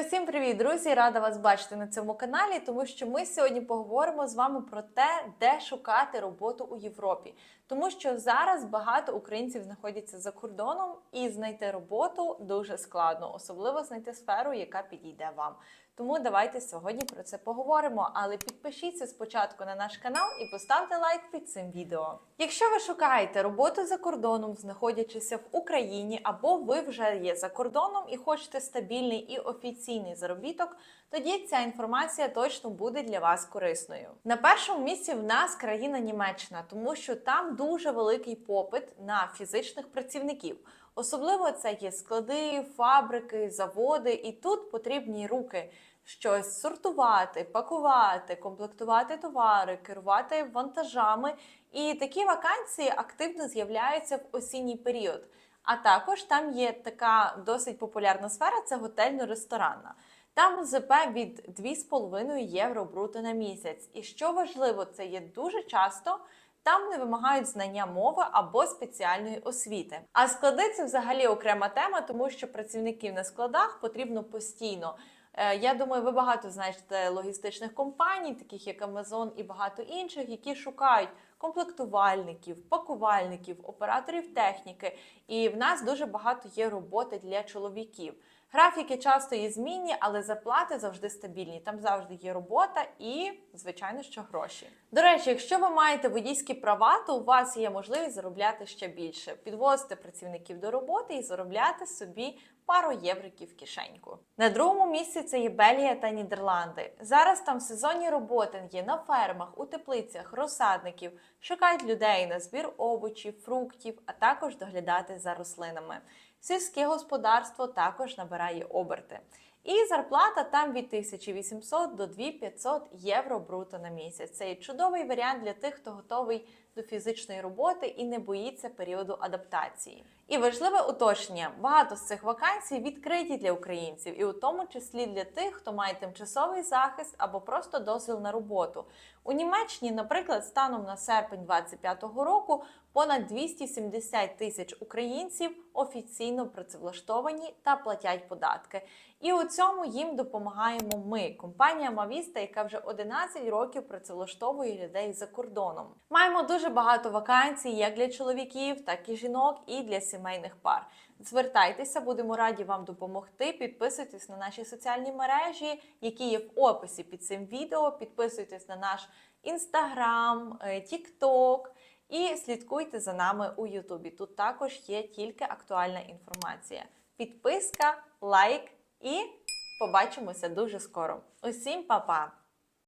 Усім привіт, друзі! Рада вас бачити на цьому каналі, тому що ми сьогодні поговоримо з вами про те, де шукати роботу у Європі. Тому що зараз багато українців знаходяться за кордоном, і знайти роботу дуже складно, особливо знайти сферу, яка підійде вам. Тому давайте сьогодні про це поговоримо. Але підпишіться спочатку на наш канал і поставте лайк під цим відео. Якщо ви шукаєте роботу за кордоном, знаходячися в Україні, або ви вже є за кордоном і хочете стабільний і офіційний заробіток, тоді ця інформація точно буде для вас корисною. На першому місці в нас країна Німеччина, тому що там дуже великий попит на фізичних працівників. Особливо це є склади, фабрики, заводи, і тут потрібні руки щось сортувати, пакувати, комплектувати товари, керувати вантажами. І такі вакансії активно з'являються в осінній період. А також там є така досить популярна сфера це готельно-ресторанна. Там ЗП від 2,5 євро бруто на місяць. І що важливо, це є дуже часто. Там не вимагають знання мови або спеціальної освіти. А склади це взагалі окрема тема, тому що працівників на складах потрібно постійно. Е, Я думаю, ви багато знаєте логістичних компаній, таких як Amazon і багато інших, які шукають комплектувальників, пакувальників, операторів техніки. І в нас дуже багато є роботи для чоловіків. Графіки часто є змінні, але зарплати завжди стабільні. Там завжди є робота і, звичайно, що гроші. До речі, якщо ви маєте водійські права, то у вас є можливість заробляти ще більше, підвозити працівників до роботи і заробляти собі пару євриків кишеньку. На другому місці це є Бельгія та Нідерланди. Зараз там сезонні роботи є на фермах, у теплицях, розсадників, шукають людей на збір овочів, фруктів, а також доглядати за рослинами. Сільське господарство також набирає оберти. І зарплата там від 1800 до 2500 євро бруто на місяць. Це є чудовий варіант для тих, хто готовий до фізичної роботи і не боїться періоду адаптації. І важливе уточнення: багато з цих вакансій відкриті для українців, і у тому числі для тих, хто має тимчасовий захист або просто дозвіл на роботу. У Німеччині, наприклад, станом на серпень 2025 року понад 270 тисяч українців офіційно працевлаштовані та платять податки. І у цьому їм допомагаємо ми, компанія Мавіста, яка вже 11 років працевлаштовує людей за кордоном. Маємо дуже багато вакансій як для чоловіків, так і жінок, і для сімейних пар. Звертайтеся, будемо раді вам допомогти. Підписуйтесь на наші соціальні мережі, які є в описі під цим відео. Підписуйтесь на наш інстаграм, тікток. І слідкуйте за нами у Ютубі. Тут також є тільки актуальна інформація. Підписка, лайк і побачимося дуже скоро. Усім па-па!